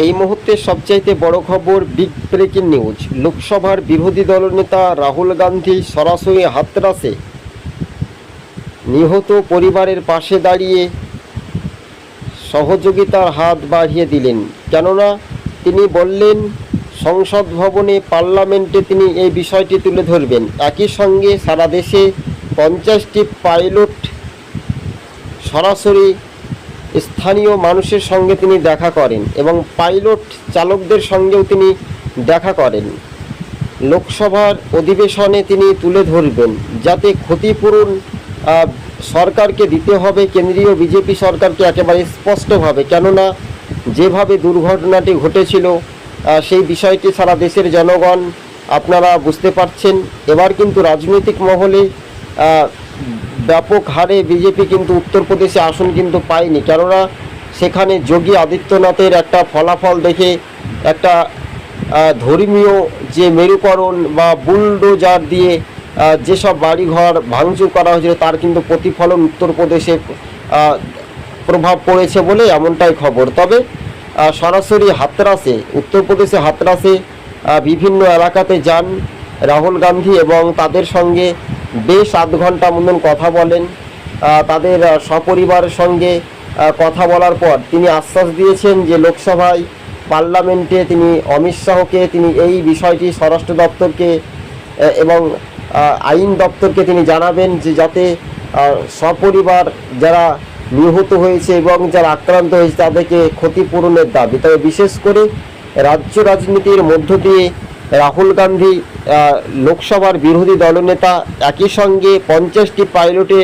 এই মুহূর্তে সবচাইতে বড় খবর বিগ ব্রেকিং নিউজ। লোকসভার বিরোধী দলনেতা রাহুল গান্ধী সরাসরি হাতরাসে। নিহত পরিবারের পাশে দাঁড়িয়ে সহযোগিতার হাত বাড়িয়ে দিলেন। কেননা, তিনি বললেন, সংসদ ভবনে পার্লামেন্টে তিনি এই বিষয়টি তুলে ধরবেন। একই সঙ্গে সারা দেশে পঞ্চাশটি পাইলট সরাসরি স্থানীয় মানুষের সঙ্গে তিনি দেখা করেন এবং পাইলট চালকদের সঙ্গেও তিনি দেখা করেন। লোকসভার অধিবেশনে তিনি তুলে ধরবেন, যাতে ক্ষতিপূরণ সরকারকে দিতে হবে, কেন্দ্রীয় বিজেপি সরকারকে একেবারে স্পষ্টভাবে, কেননা যেভাবে দুর্ঘটনাটি ঘটেছিল সেই বিষয়টি সারা দেশের জনগণ আপনারা বুঝতে পারছেন। এবার কিন্তু রাজনৈতিক মহলে ব্যাপক হারে বিজেপি কিন্তু উত্তরপ্রদেশে আসন কিন্তু পায়নি। কেননা সেখানে যোগী আদিত্যনাথের একটা ফলাফল দেখে একটা ধর্মীয় যে মেরুকরণ বা বুলডোজার দিয়ে যেসব বাড়িঘর ভাঙচুর করা হয়েছিল তার কিন্তু প্রতিফলন উত্তরপ্রদেশে প্রভাব পড়েছে বলে এমনটাই খবর। তবে সরাসরি হাতরাসে, উত্তরপ্রদেশে হাতরাসে বিভিন্ন এলাকাতে যান রাহুল গান্ধী এবং তাদের সঙ্গে বেশ আধ ঘণ্টা মতন কথা বলেন। তাদের সপরিবারের সঙ্গে কথা বলার পর তিনি আশ্বাস দিয়েছেন যে লোকসভায় পার্লামেন্টে তিনি অমিত শাহকে, তিনি এই বিষয়টি স্বরাষ্ট্র দপ্তরকে এবং আইন দপ্তরকে তিনি জানাবেন যে যাতে সপরিবার যারা নিহত হয়েছে এবং যারা আক্রান্ত হয়েছে তাদেরকে ক্ষতিপূরণের দাবি। তবে বিশেষ করে রাজ্য রাজনীতির মধ্য দিয়ে রাহুল গান্ধী লোকসভার বিরোধী দলনেতা একই সঙ্গে পঞ্চাশটি পাইলটে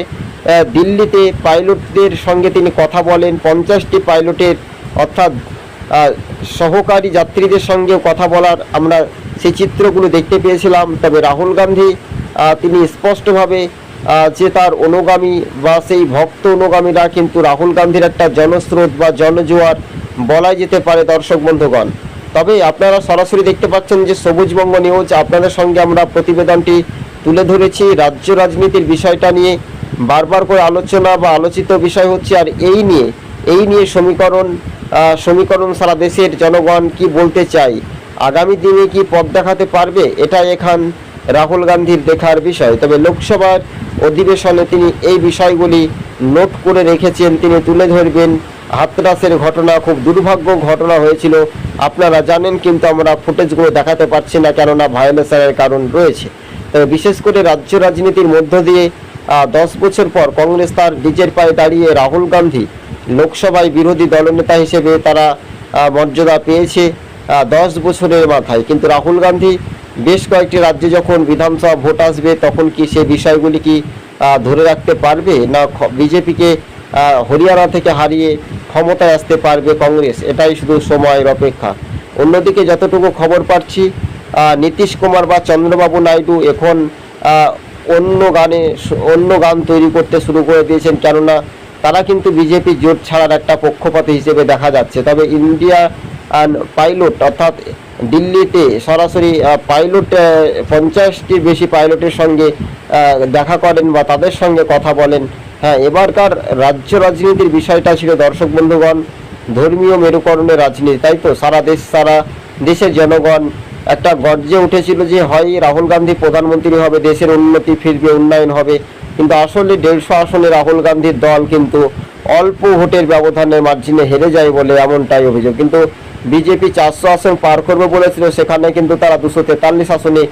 দিল্লিতে পাইলটদের সঙ্গে তিনি কথা বলেন। পঞ্চাশটি পাইলটের অর্থাৎ সহকারী যাত্রীদের সঙ্গেও কথা বলার আমরা সেই চিত্রগুলো দেখতে পেয়েছিলাম। তবে রাহুল গান্ধী তিনি স্পষ্টভাবে যে তার অনুগামী বা সেই ভক্ত অনুগামীরা কিন্তু রাহুল গান্ধীর একটা জনস্রোত বা জনজোয়ার বলাই যেতে পারে দর্শক বন্ধুগণ। তবে আপনারা সরাসরি দেখতে পাচ্ছেন যে সবুজবঙ্গ নিউজ, আপনাদের সঙ্গে আমরা প্রতিবেদনটি তুলে ধরেছি। রাজ্য রাজনীতির বিষয়টা নিয়ে বারবার করে আলোচনা বা আলোচিত বিষয় হচ্ছে, আর এই নিয়ে এই নিয়ে সমীকরণ সমীকরণ সারা দেশের জনগণ কি বলতে চাই আগামী দিনে কি পথ দেখাতে পারবে? এটা এখান রাহুল গান্ধীর দেখার বিষয়। তবে লোকসভার অধিবেশনে তিনি এই বিষয়গুলি নোট করে রেখেছেন, তিনি তুলে ধরবেন। হাতরাসের ঘটনা, খুব দুর্ভাগ্য ঘটনা হয়েছিল। আপনারা জানেন কিন্তু আমরা ফুটেজগুলো দেখাতে পারছি না, কেননা ভায়োলেশনের কারণ রয়েছে। তবে বিশেষ করে রাজ্য রাজনীতির মধ্য দিয়ে দশ বছর পর কংগ্রেস তার নিজের পায়ে দাঁড়িয়ে রাহুল গান্ধী লোকসভায় বিরোধী দলনেতা হিসেবে তারা মর্যাদা পেয়েছে দশ বছরের মাথায়। কিন্তু রাহুল গান্ধী বেশ কয়েকটি রাজ্যে যখন বিধানসভা ভোট আসবে, তখন কি সে বিষয়গুলি কি ধরে রাখতে পারবে? না বিজেপিকে হরিয়ানা থেকে হারিয়ে ক্ষমতায় আসতে পারবে কংগ্রেস। এটাই শুধু সময়ের অপেক্ষা। অন্যদিকে যতটুকু খবর পাচ্ছি নীতিশ কুমার বা চন্দ্রবাবু নাইডু এখন অন্য গানে অন্য গান তৈরি করতে শুরু করে দিয়েছেন। কেননা তারা কিন্তু বিজেপি জোট ছাড়ার একটা পক্ষপাতী হিসেবে দেখা যাচ্ছে। তবে ইন্ডিয়া পাইলট অর্থাৎ দিল্লিতে সরাসরি পাইলট পঞ্চাশটির বেশি পাইলটের সঙ্গে দেখা করেন বা তাদের সঙ্গে কথা বলেন হ্যাঁ এবারকার রাজ্য রাজনীতির বিষয়টা ছিল দর্শক বন্ধুগণ, ধর্মীয় মেরুকরণের রাজনীতি, তাই তো? সারা দেশ, সারা দেশের জনগণ একটা গর্জে উঠেছিল যে হয়, রাহুল গান্ধী প্রধানমন্ত্রী হবে, দেশের উন্নতি ফিরবে, উন্নয়ন হবে। কিন্তু আসলে দেড়শো আসনে রাহুল গান্ধীর দল কিন্তু অল্প ভোটের ব্যবধানের মার্জিনে হেরে যায় বলে এমনটাই অভিযোগ। কিন্তু বিজেপি চারশো আসন পার করবে বলেছিল, সেখানে কিন্তু তারা দুশো তেতাল্লিশ আসনে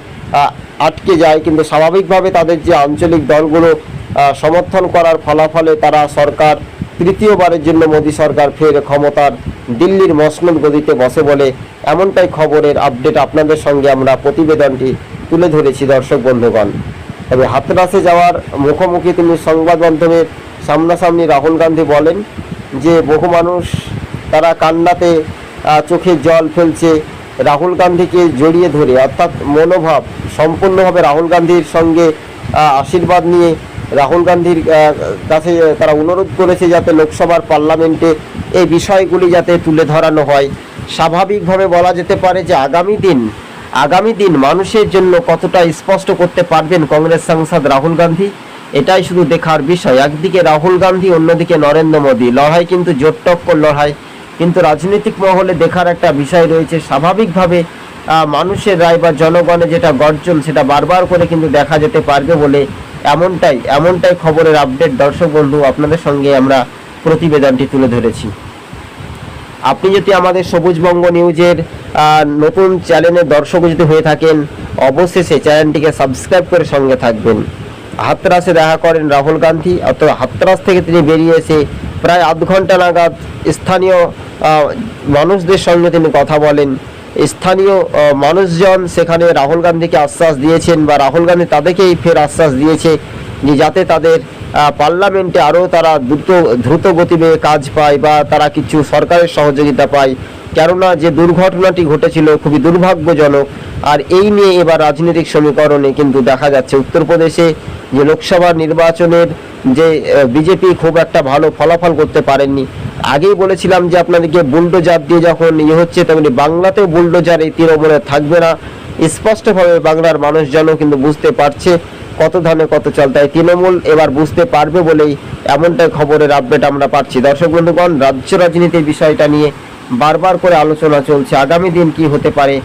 আটকে যায়। কিন্তু স্বাভাবিকভাবে তাদের যে আঞ্চলিক দলগুলো সমর্থন করার ফলাফলে তারা সরকার, তৃতীয়বারের জন্য মোদী সরকার ফের ক্ষমতার দিল্লির মসনদ গদিতে বসে বলে এমনটাই খবরের আপডেট আপনাদের সঙ্গে আমরা প্রতিবেদনটি তুলে ধরেছি, দর্শক বন্ধুগণ। তবে হাতরাসে যাওয়ার মুখোমুখি তিনি সংবাদ মাধ্যমের সামনাসামনি রাহুল গান্ধী বলেন যে, বহু মানুষ তারা কান্নাতে চোখে জল ফেলছে। রাহুল গান্ধীকে জড়িয়ে ধরে, অর্থাৎ মনোভাব সম্পূর্ণভাবে রাহুল গান্ধীর সঙ্গে আশীর্বাদ নিয়ে রাহুল গান্ধীর কাছে তারা অনুরোধ করেছে যাতে লোকসভার পার্লামেন্টে এই বিষয়গুলি যাতে তুলে ধরানো হয়। স্বাভাবিকভাবে বলা যেতে পারে যে আগামী দিন আগামী দিন মানুষের জন্য কতটা স্পষ্ট করতে পারবেন কংগ্রেস সাংসদ রাহুল গান্ধী? এটাই শুধু দেখার বিষয়। একদিকে রাহুল গান্ধী, অন্যদিকে নরেন্দ্র মোদী। লড়াই কিন্তু জোট টক্কর লড়াই। কিন্তু রাজনৈতিক মহলে দেখার একটা বিষয় রয়েছে, স্বাভাবিকভাবে মানুষের রায় বা জনগণে যেটা গর্জন, সেটা বারবার করে কিন্তু দেখা যেতে পারবে বলে এমনটাই এমনটাই খবরের আপডেট দর্শক বন্ধু, আপনাদের সঙ্গে আমরা প্রতিবেদনটি তুলে ধরেছি। আপনি যদি আমাদের সবুজবঙ্গ নিউজের নতুন চ্যানেলের দর্শক যদি হয়ে থাকেন, অবশেষে চ্যানেলটিকে সাবস্ক্রাইব করে সঙ্গে থাকবেন। হাতরাসে দেখা করেন রাহুল গান্ধী, অথবা হাতরাস থেকে তিনি বেরিয়ে এসে প্রায় আধ ঘণ্টা নাগাদ স্থানীয় মানুষদের সঙ্গে তিনি কথা বলেন। স্থানীয় মানুষজন সেখানে রাহুল গান্ধীকে আশ্বাস দিয়েছেন বা রাহুল গান্ধী তাদেরকেই ফের আশ্বাস দিয়েছে যে যাতে তাদের পার্লামেন্টে আরও তারা দ্রুত দ্রুত গতিবে কাজ পায় বা তারা কিছু সরকারের সহযোগিতা পায়। কেননা যে দুর্ঘটনাটি ঘটেছিল খুবই দুর্ভাগ্যজনক, আর এই নিয়ে এবার রাজনৈতিক সমীকরণে কিন্তু দেখা যাচ্ছে উত্তরপ্রদেশে যে লোকসভা নির্বাচনের যে বিজেপি খুব একটা ভালো ফলাফল করতে পারেননি আগেই বলেছিলাম যে আপনাদেরকে বুলডোজার দিয়ে যখন ইয়ে হচ্ছে তেমনি বাংলাতেও বুলডোজার এই তৃণমূলে থাকবে না। স্পষ্টভাবে বাংলার মানুষজনও কিন্তু বুঝতে পারছে কত ধানে কত চল। তাই তৃণমূল এবার বুঝতে পারবে বলেই এমনটাই খবরের আপডেট আমরা পাচ্ছি। দর্শক বন্ধুগণ, রাজ্য রাজনীতির বিষয়টা নিয়ে বারবার করে আলোচনা চলছে। আগামী দিন কি হতে পারে?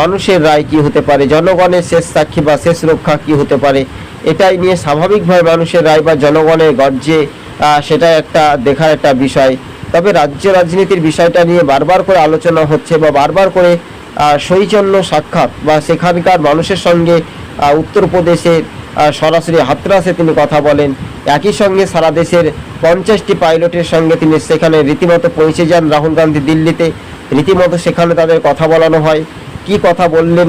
মানুষের রায় কি হতে পারে? জনগণের শেষ সাক্ষী বা শেষ রক্ষা কি হতে পারে? এটাই নিয়ে স্বাভাবিকভাবে মানুষের রায় বা জনগণের গর্জে সেটা একটা দেখার একটা বিষয়। তবে রাজ্য রাজনীতির বিষয়টা নিয়ে বারবার করে আলোচনা হচ্ছে বা বারবার করে সৌজন্য সাক্ষাৎ বা সেখানকার মানুষের সঙ্গে উত্তরপ্রদেশের সরাসরি হাতরাসে তিনি কথা বলেন। একই সঙ্গে সারা দেশের পঞ্চাশটি পাইলটের সঙ্গে তিনি সেখানে রীতিমতো পৌঁছে যান রাহুল গান্ধী দিল্লিতে। রীতিমতো সেখানে তাদের কথা বলানো হয়। কি কথা বললেন?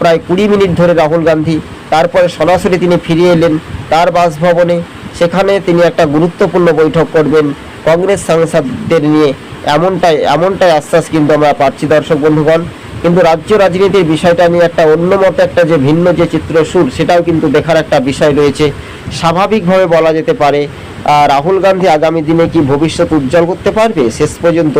প্রায় কুড়ি মিনিট ধরে রাহুল গান্ধী। তারপরে সরাসরি তিনি ফিরিয়ে এলেন তার বাসভবনে। সেখানে তিনি একটা গুরুত্বপূর্ণ বৈঠক করবেন। কংগ্রেস সাংসদদের নিয়ে এমনটাই এমনটাই আশ্বাস কিন্তু আমরা পাচ্ছি দর্শক বন্ধুগণ। কিন্তু রাজ্য রাজনীতির বিষয়টা নিয়ে একটা অন্য মতো একটা যে ভিন্ন যে চিত্র সুর, সেটাও কিন্তু দেখার একটা বিষয় রয়েছে। স্বাভাবিকভাবে বলা যেতে পারে রাহুল গান্ধী আগামী দিনে কি ভবিষ্যৎ উজ্জ্বল করতে পারবে? শেষ পর্যন্ত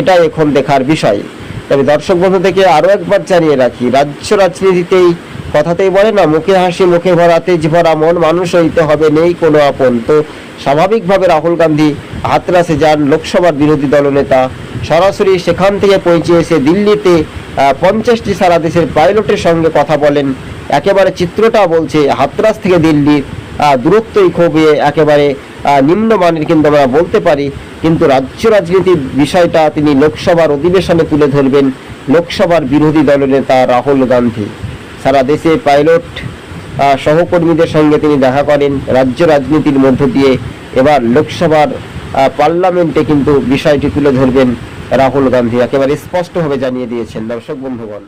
এটাই এখন দেখার বিষয়। তবে দর্শক বন্ধু থেকে আরও একবার জানিয়ে রাখি, রাজ্য রাজনীতিতেই কথাতেই বলে না, মুখে হাসি, মুখে ভরা তেজ ভরা মন, মানুষ হইতে হবে নেই কোনো আপন। তো স্বাভাবিকভাবে রাহুল গান্ধী হাতরাসে যান লোকসভার বিরোধী দলনেতা। সরাসরি সেখান থেকে পৌঁছে এসে দিল্লিতে পঞ্চাশটি সারা দেশের পাইলটের সঙ্গে কথা বলেন। একেবারে চিত্রটা বলছে, হাতরাস থেকে দিল্লির দূরত্বই খুবই একেবারে নিম্নমানের কিন্তু আমরা বলতে পারি। কিন্তু রাজ্য রাজনীতির বিষয়টা তিনি লোকসভার অধিবেশনে তুলে ধরবেন লোকসভার বিরোধী দলনেতা রাহুল গান্ধী। সারা দেশে পাইলট সহকর্মীদের সঙ্গে তিনি দেখা করেন। রাজ্য রাজনীতির মধ্য দিয়ে এবার লোকসভার পার্লামেন্টে কিন্তু বিষয়টি তুলে ধরবেন রাহুল গান্ধী। একেবারে স্পষ্টভাবে জানিয়ে দিয়েছেন দর্শক বন্ধুগণ।